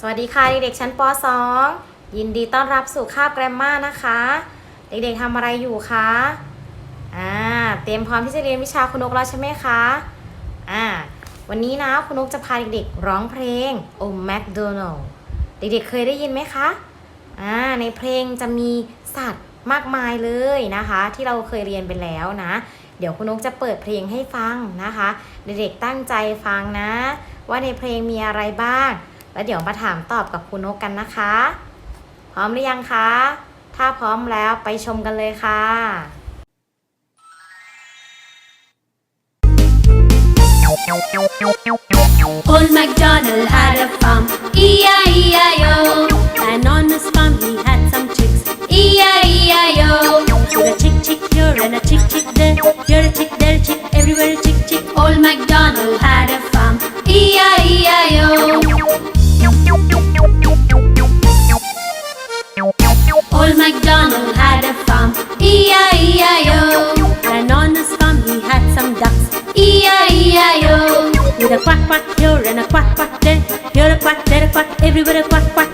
สวัสดีค่ะเด็กๆชั้นป .2 ยินดีต้อนรับสู่คาบแกรมมานะคะ เด็กๆทำอะไรอยู่คะอ่าเตรียมพร้อมที่จะเรียนวิชาคุณนกแล้วใช่ไหมคะอ่าวันนี้นะคุณนกจะพาเด็กๆร้องเพลงโอแมคโดนัลเด็กๆเคยได้ยินไหมคะอ่าในเพลงจะมีสัตว์มากมายเลยนะคะ ที่เราเคยเรียนไปแล้วนะ เดี๋ยวคุณนกจะเปิดเพลงให้ฟังนะคะ เด็กๆตั้งใจฟังนะ ว่าในเพลงมีอะไรบ้าง แล้วเดี๋ยวมาถามตอบกับคุณนกกันนะคะ พร้อมหรือยังคะ ถ้าพร้อมแล้วไปชมกันเลยค่ะ Old MacDonald had a farm, E-I-E-I-O. And on his farm he had some chicks, E-I-E-I-O. You're a chick, chick here and a chick, chick there. You're a chick, there a chick, everywhere a chick, chick. Old MacDonald had a farm, With a quack quack here and a quack quack there. Here a quack, there a quack, everywhere a quack quack.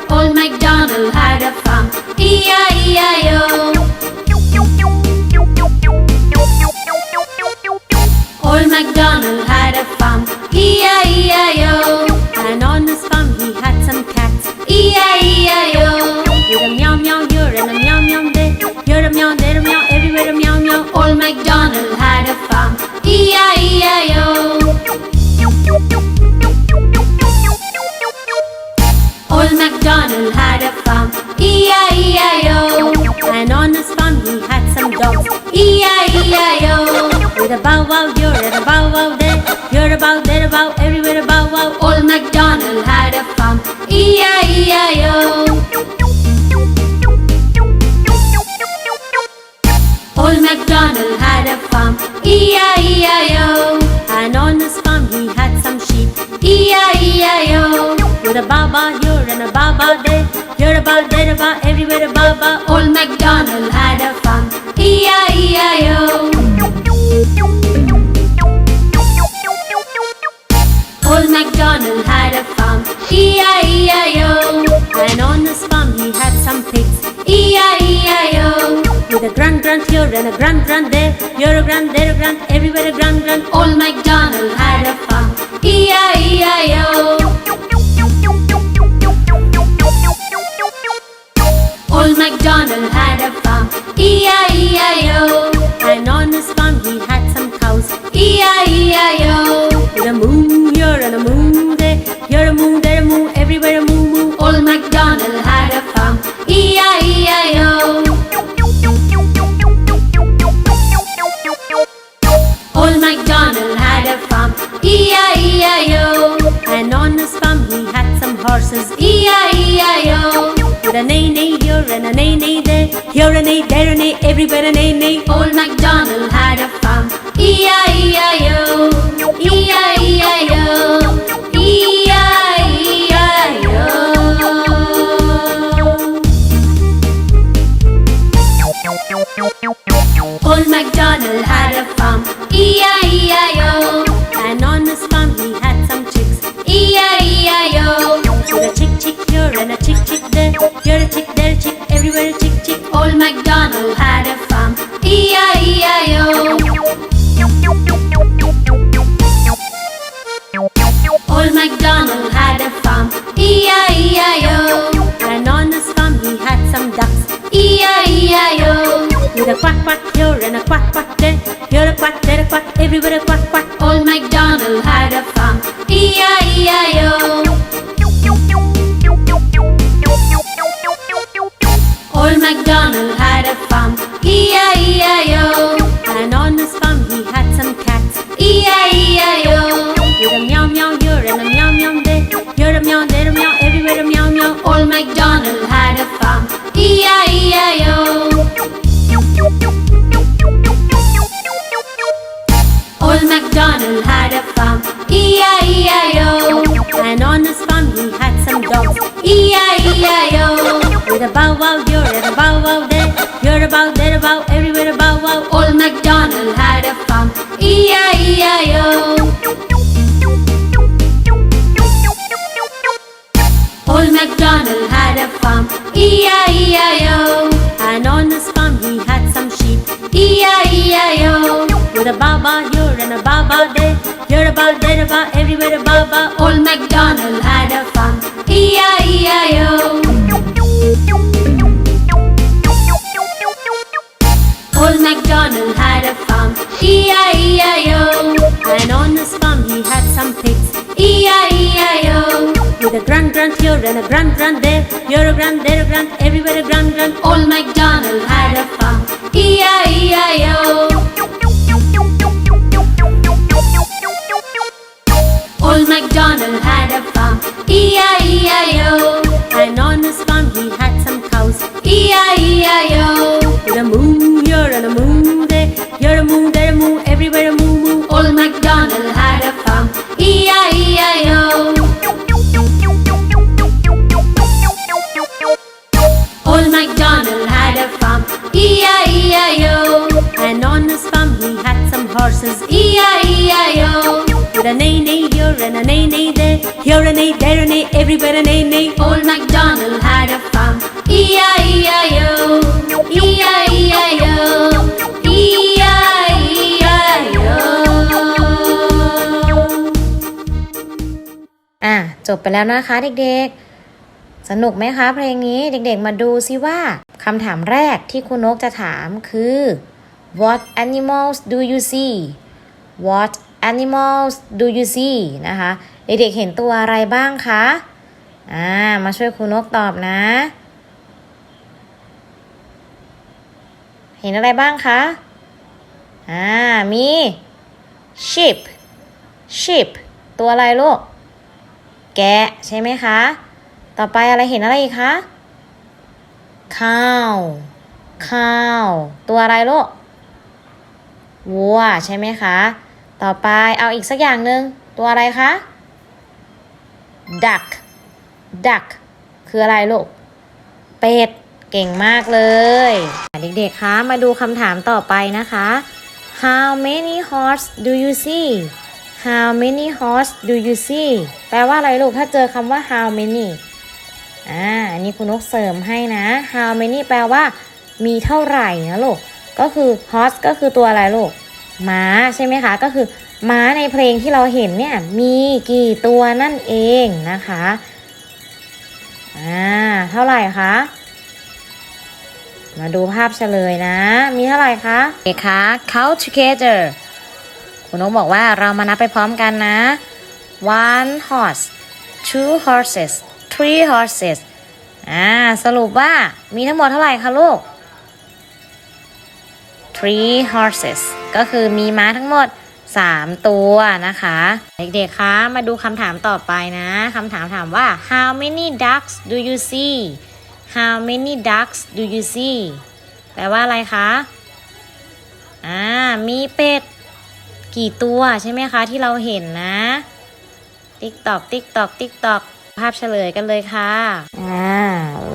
E-I-E-I-O. With a baba here and a baba there. Here a ba, there a ba, everywhere a baba. Old MacDonald had a farm, E-I-E-I-O. Old MacDonald had a farm, E-I-E-I-O. And on his farm he had some pigs, E-I-E-I-O. With a grunt grunt here and a grunt grunt there. Here a grunt, there a grunt, everywhere a grunt grunt. Old MacDonald had a farm, E-I-E-I-O. Old MacDonald had a farm, E-I-E-I-O. With a neigh neigh here and a neigh neigh there. Here a neigh, there a neigh, everywhere a neigh neigh. Old MacDonald had a farm, E-I-E-I-O. E-I-E-I-O. MacDonald had a farm, E-I-E-I-O. Old MacDonald had a farm, E-I-E-I-O. And on his farm he had some ducks, E-I-E-I-O. With a quack quack here and a quack quack there. Here a quack, there a quack, everywhere a quack quack. Old MacDonald had a farm, E-I-E-I-O. Old MacDonald here and a bow wow there. Here a bow, there a bow, everywhere a bow wow. Old MacDonald had a farm, E-I-E-I-O. Old MacDonald had a farm. E-I-E-I-O. And on his farm he had some sheep. E-I-E-I-O. With a baba MacDonald had a farm, E-I-E-I-O. And on his farm he had some pigs, E-I-E-I-O. With a grunt grunt here and a grunt grunt there, here a grunt, there a grunt, everywhere a grunt grunt. Old MacDonald horses, E-I-E-I-O. With a neigh neigh here and a neigh neigh there, here a neigh, there a neigh, everywhere a neigh neigh. Old MacDonald had a farm, E-I-E-I-O. E-I-E-I-O. E-I-E-I-O. อะจบไปแล้วนะคะเด็กๆ สนุกไหมคะเพลงนี้เด็กๆมาดูซิว่าคำถามแรกที่คุณนกจะถามคือ What animals do you see What animals do you see นะคะ เด็กๆเห็นตัวอะไรบ้างคะ อ่า มาช่วยคุณนกตอบนะ เห็นอะไรบ้างคะ อ่า มี sheep sheep ตัวอะไรลูก แกะใช่ไหมคะ ต่อไปอะไรเห็นอะไรอีกคะข้าวข้าวตัวอะไรลูก วัวใช่ไหมคะ ต่อไปเอาอีกสักอย่างหนึ่งตัวอะไรคะ duck duck คืออะไรลูก เป็ด เก่งมากเลย เด็กๆ คะ มาดูคำถามต่อไปนะคะ How many horse do you see How many horse do you see แปลว่าอะไรลูก ถ้าเจอคำว่า how many อ่า อันนี้คุณนกเสริมให้นะ how many แปลว่า มีเท่าไหร่นะลูก ก็คือ horse ก็คือตัวอะไรลูกม้าใช่ไหมคะ ก็คือม้าในเพลงที่เราเห็นเนี่ยมีกี่ตัวนั่นเองนะคะอ่าเท่าไหร่คะมาดูภาพเฉลยนะ มีเท่าไหร่คะเด็กคะ count together คุณนกบอกว่าเรามานับไปพร้อมกันนะ one horse two horses three horses อ่าสรุปว่ามีทั้งหมดเท่าไหร่คะลูก three horses ก็คือมีม้าทั้งหมด 3 ตัวนะคะ เด็กๆ คะมาดูคำถามต่อไปนะคำถามถามว่า how many ducks do you see how many ducks do you see แปลว่าอะไรคะอ่ามีเป็ดกี่ตัวใช่ไหมคะที่เราเห็นนะ ติ๊กตอกติ๊กตอกติ๊กตอกภาพเฉลยกันเลยค่ะ อ่า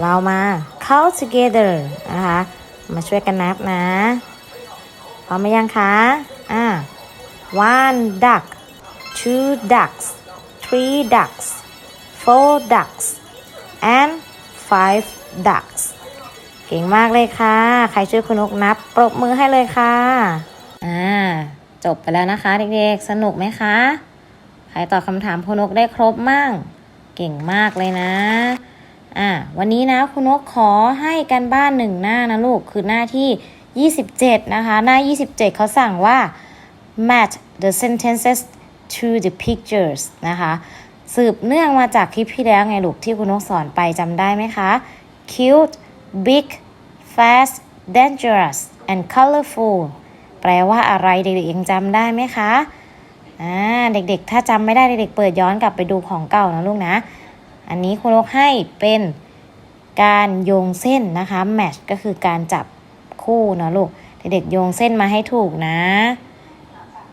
เรามา count together นะคะ มาช่วยกันนับนะ พร้อมไหมยังคะ อ่า one duck two ducks three ducks four ducks and five ducks เก่งมากเลยค่ะ ใครช่วยคุณนกนับ ปรบมือให้เลยค่ะ อ่า จบไปแล้วนะคะเด็กๆ สนุกไหมคะ ใครตอบคำถามคุณนกได้ครบมั่ง เก่งมากเลยนะอ่าวันนี้นะคุณนกขอให้กันบ้านหนึ่งหน้านะลูก คือหน้าที่ 27 นะคะ หน้า 27 เขาสั่งว่า match the sentences to the pictures นะคะ สืบเนื่องมาจากคลิปที่แล้วไงลูกที่คุณนกสอนไปจำได้ไหมคะ cute big fast dangerous and colorful แปลว่าอะไรเด็กๆยังจำได้ไหมคะอ่าเด็กๆ ถ้าจำไม่ได้เด็กๆ เปิดย้อนกลับไปดูของเก่านะลูกนะ อันนี้คุณนกให้เป็นการโยงเส้นนะคะ match ก็คือการจับ คู่นะลูก เด็กๆโยงเส้นมาให้ถูกนะ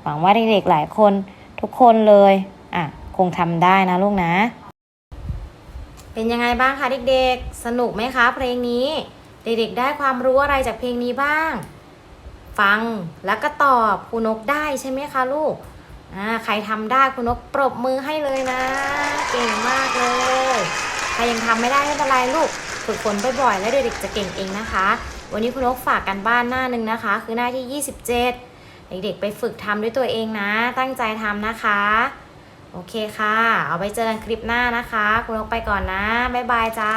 หวังว่าเด็กๆหลายคนทุกคนเลยอะคงทำได้นะลูกนะ เป็นยังไงบ้างคะเด็กๆ สนุกไหมคะเพลงนี้ เด็กๆ ได้ความรู้อะไรจากเพลงนี้บ้าง ฟังแล้วก็ตอบคุณนกได้ใช่ไหมคะลูกอ่าใครทำได้คุณนกปรบมือให้เลยนะ เก่งมากเลย ใครยังทำไม่ได้ไม่เป็นไรลูกฝึกฝนบ่อยๆ แล้วเด็กๆจะเก่งเองนะคะ วันนี้คุณนกฝากกันบ้านหน้าหนึ่งนะคะ คือหน้าที่ 27 เด็กๆไปฝึกทำด้วยตัวเองนะ ตั้งใจทำนะคะ โอเคค่ะ เอาไปเจอกันคลิปหน้านะคะ คุณนกไปก่อนนะ บ๊ายบายจ้า